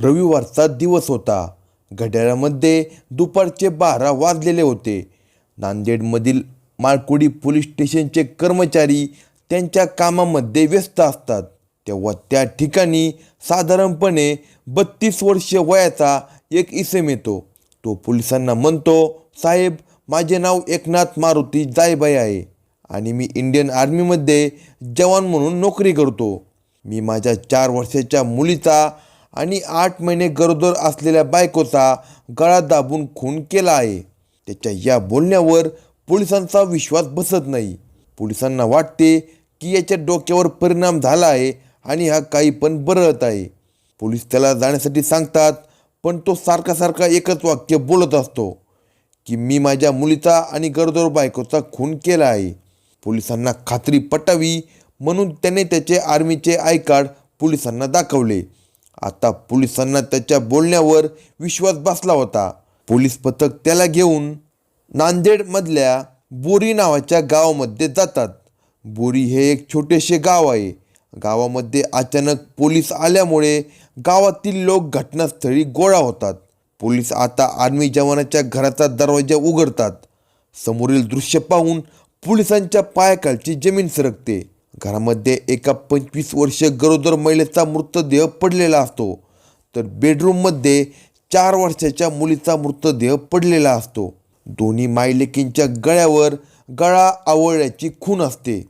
रविवारचा दिवस होता. घड्याळामध्ये दुपारचे बारा वाजलेले होते. नांदेडमधील माळकुडी पोलीस स्टेशनचे कर्मचारी त्यांच्या कामामध्ये व्यस्त असतात. तेव्हा त्या ठिकाणी साधारणपणे बत्तीस वर्ष वयाचा एक इसम येतो. तो पोलिसांना म्हणतो साहेब माझे नाव एकनाथ मारुती जायबाई आहे आणि मी इंडियन आर्मीमध्ये जवान म्हणून नोकरी करतो. मी माझ्या चार वर्षाच्या मुलीचा आणि आठ महिने गरोदर असलेल्या बायकोचा गळा दाबून खून केला आहे. त्याच्या या बोलण्यावर पोलिसांचा विश्वास बसत नाही. पोलिसांना वाटते की याच्या डोक्यावर परिणाम झाला आहे आणि हा काही पण बरळत आहे. पोलीस त्याला जाण्यासाठी सांगतात पण तो सारखा सारखा एकच वाक्य बोलत असतो की मी माझ्या मुलीचा आणि गरोदर बायकोचा खून केला आहे. पोलिसांना खात्री पटावी म्हणून त्याने त्याचे आर्मीचे आय कार्ड पोलिसांना दाखवले. आता पोलिसांना त्याच्या बोलण्यावर विश्वास बसला होता. पोलीस पथक त्याला घेऊन नांदेडमधल्या बोरी नावाच्या गावामध्ये जातात. बोरी हे एक छोटेसे गाव आहे. गावामध्ये अचानक पोलीस आल्यामुळे गावातील लोक घटनास्थळी गोळा होतात. पोलीस आता आर्मी जवानाच्या घराचा दरवाजा उघडतात. समोरील दृश्य पाहून पोलिसांच्या पायाखालची जमीन सरकते. घरामध्ये एका पंचवीस वर्ष गरोदर महिलेचा मृतदेह पडलेला असतो. तर बेडरूममध्ये चार वर्षाच्या मुलीचा मृतदेह पडलेला असतो. दोन्ही मायलेकींच्या गळ्यावर गळा आवळल्याची खून असते.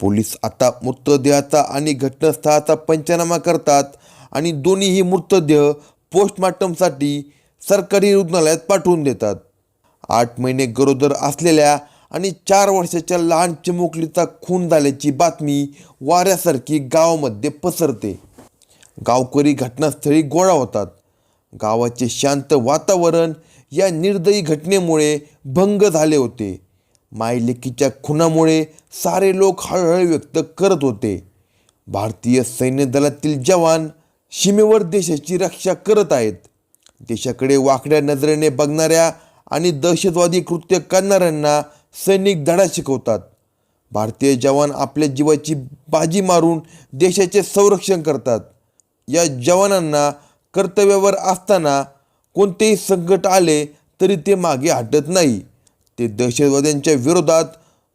पोलीस आता मृतदेहाचा आणि घटनास्थळाचा पंचनामा करतात आणि दोन्हीही मृतदेह पोस्टमार्टमसाठी सरकारी रुग्णालयात पाठवून देतात. आठ महिने गरोदर असलेल्या आणि चार वर्षाच्या लहान चिमुकलीचा खून झाल्याची बातमी वाऱ्यासारखी गावामध्ये पसरते. गावकरी घटनास्थळी गोळा होतात. गावाचे शांत वातावरण या निर्दयी घटनेमुळे भंग झाले होते. मायलेकीच्या खुनामुळे सारे लोक हळहळ व्यक्त करत होते. भारतीय सैन्य दलातील जवान सीमेवर देशाची रक्षा करत आहेत. देशाकडे वाकड्या नजरेने बघणाऱ्या आणि दहशतवादी कृत्य करणाऱ्यांना सैनिक धडा शिकवतात. भारतीय जवान आपल्या जीवाची बाजी मारून देशाचे संरक्षण करतात. या जवानांना कर्तव्यावर असताना कोणतेही संकट आले तरी ते मागे हटत नाही. ते दहशतवाद्यांच्या विरोधात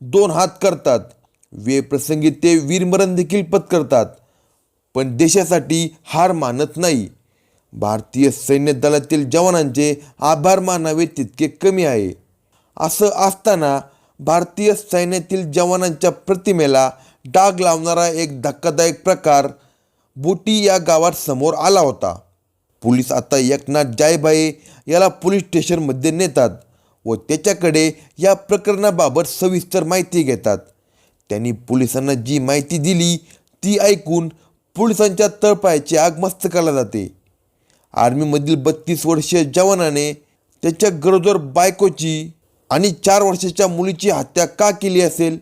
दोन हात करतात. वेळप्रसंगी ते वीरमरण देखील पत्करतात पण देशासाठी हार मानत नाही. भारतीय सैन्य दलातील जवानांचे आभार मानावे तितके कमी आहे. असं असताना भारतीय सैन्यातील जवानांच्या प्रतिमेला डाग लावणारा एक धक्कादायक प्रकार बोटी या गावात समोर आला होता. पोलीस आता एकनाथ जायभाई याला पोलीस स्टेशनमध्ये नेतात व त्याच्याकडे या प्रकरणाबाबत सविस्तर माहिती घेतात. त्यांनी पोलिसांना जी माहिती दिली ती ऐकून पोलिसांच्या तळपायाची आग मस्तकाला जाते. आर्मीमधील बत्तीस वर्षीय जवानाने त्याच्या गरोदर बायकोची आणि चार वर्षाच्या मुलीची हत्या का केली असेल?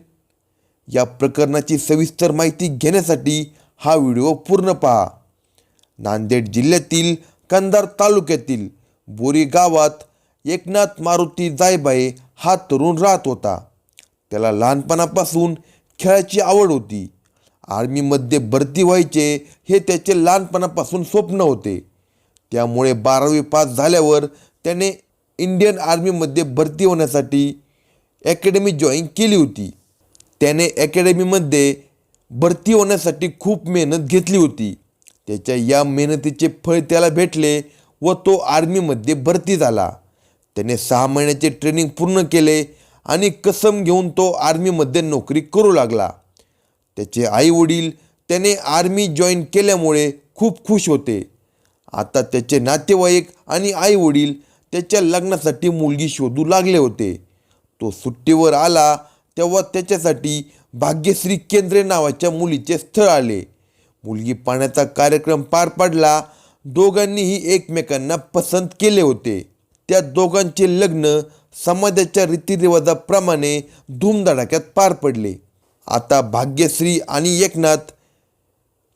या प्रकरणाची सविस्तर माहिती घेण्यासाठी हा व्हिडिओ पूर्ण पहा. नांदेड जिल्ह्यातील कंधार तालुक्यातील बोरी गावात एकनाथ मारुती जायबाई हा तरुण राहत होता. त्याला लहानपणापासून खेळाची आवड होती. आर्मीमध्ये भरती व्हायचे हे त्याचे लहानपणापासून स्वप्न होते. त्यामुळे बारावी पास झाल्यावर त्याने इंडियन आर्मीमध्ये भरती होण्यासाठी अकॅडमी जॉईन केली होती. त्याने अकॅडमीमध्ये भरती होण्यासाठी खूप मेहनत घेतली होती. त्याच्या या मेहनतीचे फळ त्याला भेटले व तो आर्मीमध्ये भरती झाला. त्याने सहा महिन्याचे ट्रेनिंग पूर्ण केले आणि कसम घेऊन तो आर्मीमध्ये नोकरी करू लागला. त्याचे आई वडील त्याने आर्मी जॉईन केल्यामुळे खूप खुश होते. आता त्याचे नातेवाईक आणि आई वडील त्याच्या लग्नासाठी मुलगी शोधू लागले होते. तो सुट्टीवर आला तेव्हा त्याच्यासाठी भाग्यश्री केंद्रे नावाच्या मुलीचे स्थळ आले. मुलगी पाहण्याचा कार्यक्रम पार पडला. दोघांनीही एकमेकांना पसंत केले होते. त्या दोघांचे लग्न समाजाच्या रीतिरिवाजाप्रमाणे धूमधडाक्यात पार पडले. आता भाग्यश्री आणि एकनाथ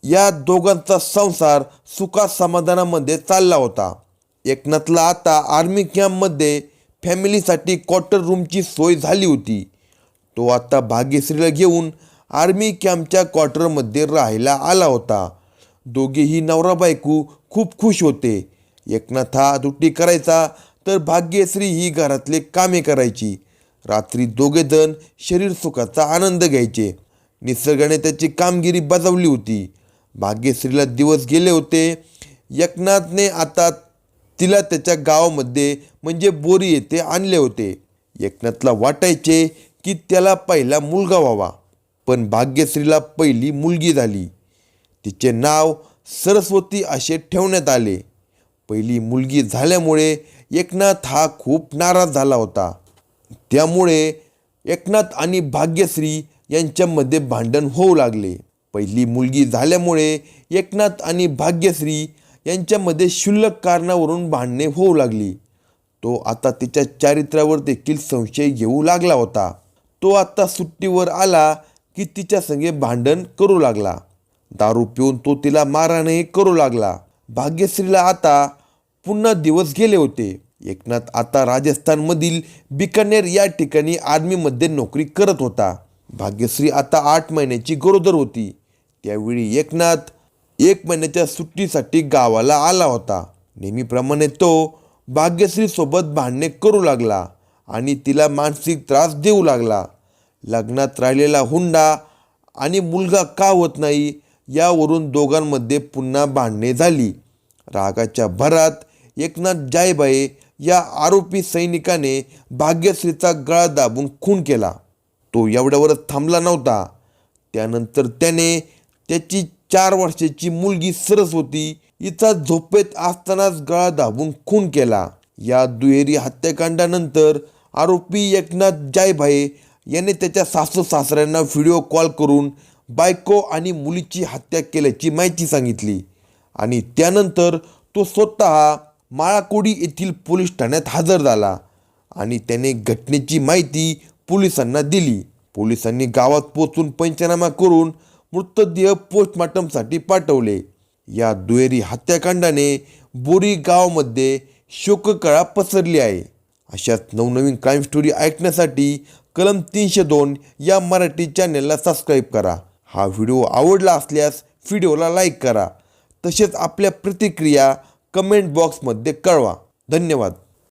या दोघांचा संसार सुखा समाधानामध्ये चालला होता. एकनाथला आता आर्मी कॅम्पमध्ये फॅमिलीसाठी क्वार्टर रूमची सोय झाली होती. तो आता भाग्यश्रीला घेऊन आर्मी कॅम्पच्या क्वार्टरमध्ये राहायला आला होता. दोघेही नवरा बायको खूप खुश होते. एकनाथ हा दुट्टी करायचा तर भाग्यश्री ही घरातले कामे करायची. रात्री दोघेजण शरीर सुखाचा आनंद घ्यायचे. निसर्गाने त्याची कामगिरी बजावली होती. भाग्यश्रीला दिवस गेले होते. एकनाथने आता तिला त्याच्या गावामध्ये म्हणजे बोरी येथे आणले होते. एकनाथला वाटायचे की त्याला पहिला मुलगा व्हावा पण भाग्यश्रीला पहिली मुलगी झाली. तिचे नाव सरस्वती असे ठेवण्यात आले. पहिली मुलगी झाल्यामुळे एकनाथ हा खूप नाराज झाला होता. त्यामुळे एकनाथ आणि भाग्यश्री यांच्यामध्ये भांडण होऊ लागले. पहिली मुलगी झाल्यामुळे एकनाथ आणि भाग्यश्री यांच्यामध्ये क्षुल्लक कारणावरून भांडणे होऊ लागली. तो आता तिच्या चारित्र्यावर देखील संशय घेऊ लागला होता. तो आता सुट्टीवर आला की तिच्या संगे भांडण करू लागला. दारू पिऊन तो तिला मारहाणही करू लागला. भाग्यश्रीला आता पुन्हा दिवस गेले होते. एकनाथ आता राजस्थानमधील बिकानेर या ठिकाणी आर्मीमध्ये नोकरी करत होता. भाग्यश्री आता आठ महिन्याची गरोदर होती. त्यावेळी एकनाथ एक महिन्याच्या सुट्टीसाठी गावाला आला होता. नेहमीप्रमाणे तो भाग्यश्रीसोबत भांडणे करू लागला आणि तिला मानसिक त्रास देऊ लागला. लग्नात राहिलेला हुंडा आणि मुलगा का होत नाही यावरून दोघांमध्ये पुन्हा भांडणे झाली. रागाच्या भरात एकनाथ जायबाई या आरोपी सैनिकाने भाग्यश्रीचा गळा दाबून खून केला. तो एवढ्यावरच थांबला नव्हता. त्यानंतर त्याने त्याची चार वर्षाची मुलगी सरस्वती हिचा झोपेत असतानाच गळा दाबून खून केला. या दुहेरी हत्याकांडानंतर आरोपी एकनाथ जायभाई याने त्याच्या सासू सासऱ्यांना व्हिडिओ कॉल करून बायको आणि मुलीची हत्या केल्याची माहिती सांगितली आणि त्यानंतर तो स्वतः माळाकोडी येथील पोलीस ठाण्यात हजर झाला आणि त्याने घटनेची माहिती पोलिसांना दिली. पोलिसांनी गावात पोचून पंचनामा करून मृतदेह पोस्टमॉर्टमसाठी पाठवले. या दुहेरी हत्याकांडाने बोरी गावामध्ये शोककळा पसरली आहे. अशाच नवनवीन क्राईम स्टोरी ऐकण्यासाठी कलम तीनशे दोन या मराठी चॅनेलला सबस्क्राईब करा. हा व्हिडिओ आवडला असल्यास व्हिडिओला लाईक करा. तसेच आपल्या प्रतिक्रिया कमेंट बॉक्समध्ये कळवा. धन्यवाद.